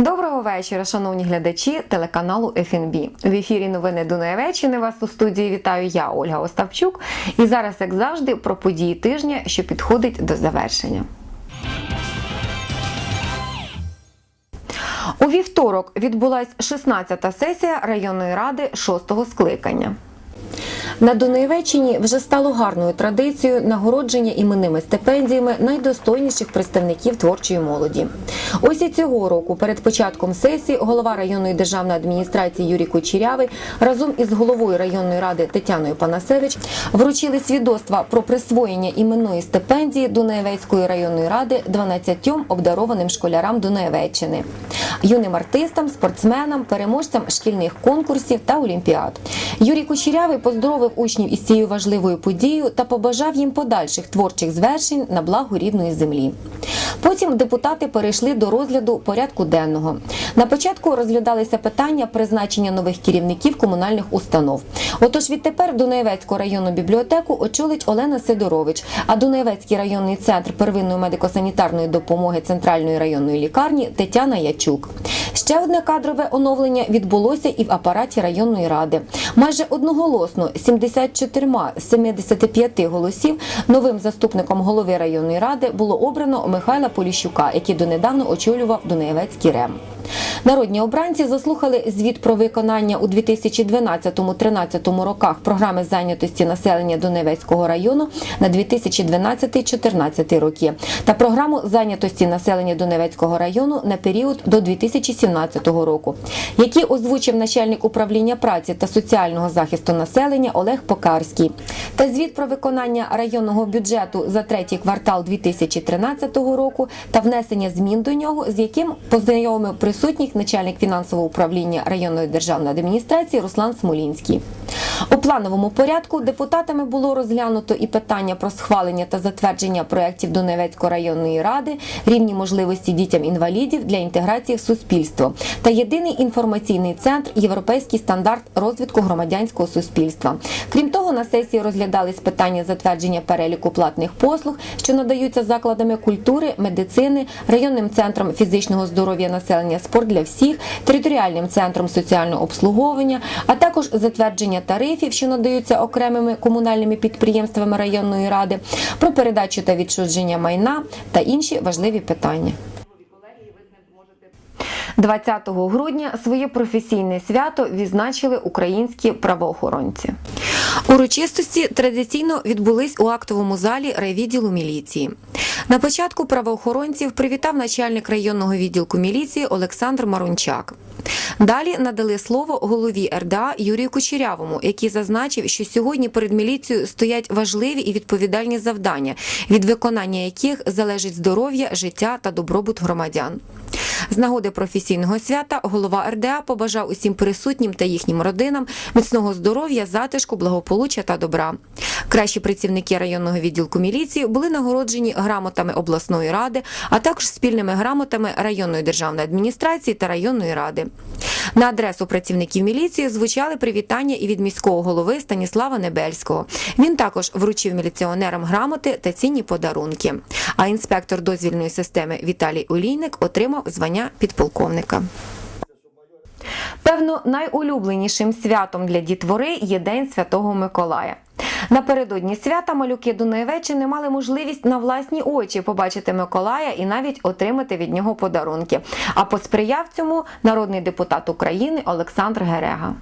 Доброго вечора, шановні глядачі телеканалу ФНБ. В ефірі новини Дунаєвеччини. Вас у студії вітаю я, Ольга Остапчук. І зараз, як завжди, про події тижня, що підходить до завершення. У вівторок відбулась 16-та сесія районної ради 6-го скликання. На Дунаєвеччині вже стало гарною традицією нагородження іменними стипендіями найдостойніших представників творчої молоді. Ось і цього року, перед початком сесії, голова районної державної адміністрації Юрій Кучерявий разом із головою районної ради Тетяною Панасевич вручили свідоцтва про присвоєння іменної стипендії Дунаєвецької районної ради 12 обдарованим школярам Дунаєвеччини, юним артистам, спортсменам, переможцям шкільних конкурсів та олімпіад. Юрій Кучерявий поздоровив учнів із цією важливою подією та побажав їм подальших творчих звершень на благо рідної землі. Потім депутати перейшли до розгляду порядку денного. На початку розглядалися питання призначення нових керівників комунальних установ. Отож, відтепер Дунаєвецьку районну бібліотеку очолить Олена Сидорович, а Дунаєвецький районний центр первинної медико-санітарної допомоги центральної районної лікарні Тетяна Ячук. Ще одне кадрове оновлення відбулося і в апараті районної ради. Майже одноголосно 74 з 75 голосів новим заступником голови районної ради було обрано Михайла Поліщука, який донедавна очолював Дунаєвецький РЕМ. Народні обранці заслухали звіт про виконання у 2012-13 роках програми зайнятості населення Донецького району на 2012-14 роки та програму зайнятості населення Донецького району на період до 2017 року, які озвучив начальник управління праці та соціального захисту населення Олег Покарський. Та звіт про виконання районного бюджету за третій квартал 2013 року та внесення змін до нього, з яким познайомив присутніх начальник фінансового управління районної державної адміністрації Руслан Смолінський. У плановому порядку депутатами було розглянуто і питання про схвалення та затвердження проєктів Донецької районної ради, рівні можливості дітям інвалідів для інтеграції в суспільство та єдиний інформаційний центр Європейський стандарт розвитку громадянського суспільства. Крім того, на сесії розглядались питання затвердження переліку платних послуг, що надаються закладами культури, медицини, районним центром фізичного здоров'я населення спорт для всіх, територіальним центром соціального обслуговування, а також затвердження тарифів, що надаються окремими комунальними підприємствами районної ради, про передачу та відчуження майна та інші важливі питання. 20 грудня своє професійне свято відзначили українські правоохоронці. Урочистості традиційно відбулись у актовому залі райвідділу міліції. На початку правоохоронців привітав начальник районного відділку міліції Олександр Марунчак. Далі надали слово голові РДА Юрію Кучерявому, який зазначив, що сьогодні перед міліцією стоять важливі і відповідальні завдання, від виконання яких залежить здоров'я, життя та добробут громадян. З нагоди професійного свята голова РДА побажав усім присутнім та їхнім родинам міцного здоров'я, затишку, благополуччя та добра. Кращі працівники районного відділку міліції були нагороджені грамотами обласної ради, а також спільними грамотами районної державної адміністрації та районної ради. На адресу працівників міліції звучали привітання і від міського голови Станіслава Небельського. Він також вручив міліціонерам грамоти та цінні подарунки. А інспектор дозвільної системи Віталій Олійник отримав звання підполковника. Певно, найулюбленішим святом для дітвори є День Святого Миколая. Напередодні свята малюки Дунаєвеччини мали можливість на власні очі побачити Миколая і навіть отримати від нього подарунки. А посприяв цьому народний депутат України Олександр Герега.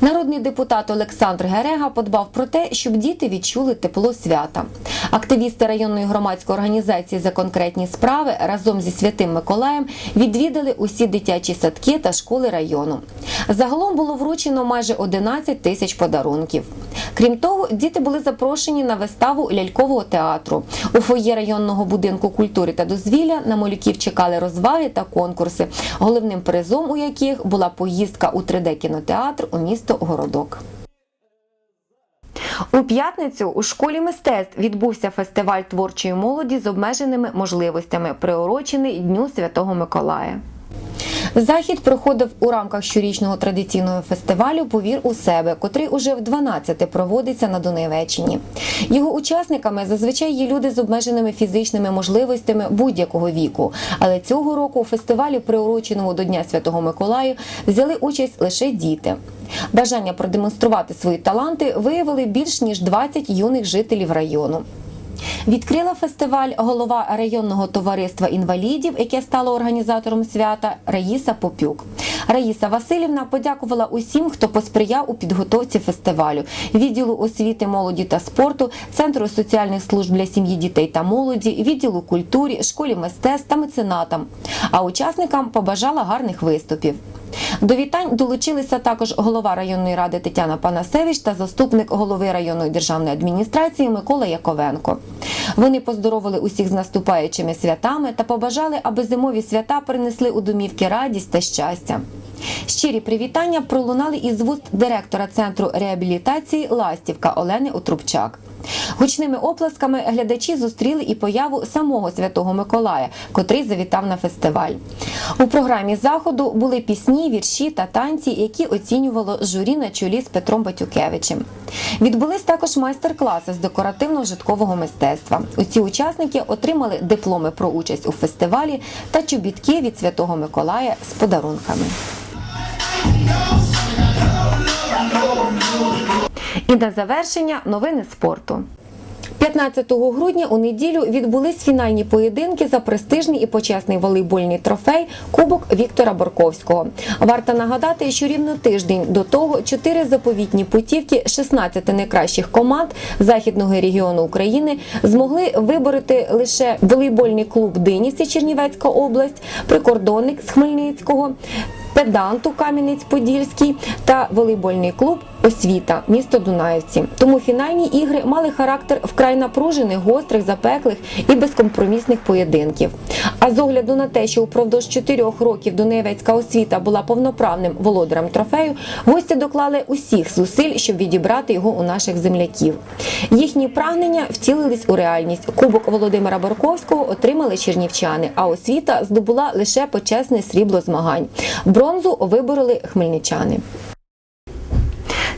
Народний депутат Олександр Герега подбав про те, щоб діти відчули тепло свята. Активісти районної громадської організації за конкретні справи разом зі святим Миколаєм відвідали усі дитячі садки та школи району. Загалом було вручено майже 11 тисяч подарунків. Крім того, діти були запрошені на виставу лялькового театру. У фоє районного будинку культури та дозвілля на малюків чекали розваги та конкурси, головним призом у яких була поїздка у 3D-кінотеатр у місто Городок. У п'ятницю у школі мистецтв відбувся фестиваль творчої молоді з обмеженими можливостями, приурочений Дню Святого Миколая. Захід проходив у рамках щорічного традиційного фестивалю Повір у себе, котрий уже в 12 проводиться на Донеччині. Його учасниками зазвичай є люди з обмеженими фізичними можливостями будь-якого віку. Але цього року у фестивалі, приуроченому до Дня Святого Миколаю, взяли участь лише діти. Бажання продемонструвати свої таланти виявили більш ніж 20 юних жителів району. Відкрила фестиваль голова районного товариства інвалідів, яке стало організатором свята Раїса Попюк. Раїса Васильівна подякувала усім, хто посприяв у підготовці фестивалю, відділу освіти, молоді та спорту, центру соціальних служб для сім'ї, дітей та молоді, відділу культурі, школі мистецтв та меценатам. А учасникам побажала гарних виступів. До вітань долучилися також голова районної ради Тетяна Панасевич та заступник голови районної державної адміністрації Микола Яковенко. Вони поздоровили усіх з наступаючими святами та побажали, аби зимові свята принесли у домівки радість та щастя. Щирі привітання пролунали із вуст директора центру реабілітації Ластівка Олени Отрубчак. Гучними оплесками глядачі зустріли і появу самого святого Миколая, котрий завітав на фестиваль. У програмі заходу були пісні, вірші та танці, які оцінювало журі на чолі з Петром Батюкевичем. Відбулись також майстер-класи з декоративно-житкового мистецтва. Усі учасники отримали дипломи про участь у фестивалі та чобітки від святого Миколая з подарунками. І на завершення новини спорту. 15 грудня у неділю відбулись фінальні поєдинки за престижний і почесний волейбольний трофей Кубок Віктора Борковського. Варто нагадати, що рівно тиждень до того чотири заповітні путівки 16 найкращих команд західного регіону України змогли вибороти лише волейбольний клуб Динівці Чернівецька область, прикордонник з Хмельницького. Педанту Кам'янець-Подільський та волейбольний клуб Освіта, місто Дунаївці. Тому фінальні ігри мали характер вкрай напружених, гострих, запеклих і безкомпромісних поєдинків. А з огляду на те, що упродовж чотирьох років Дунаєвецька освіта була повноправним володарем трофею, гості доклали усіх зусиль, щоб відібрати його у наших земляків. Їхні прагнення втілились у реальність. Кубок Володимира Барковського отримали чернівчани, а освіта здобула лише почесне срібло змагань. Бронзу вибороли хмельничани.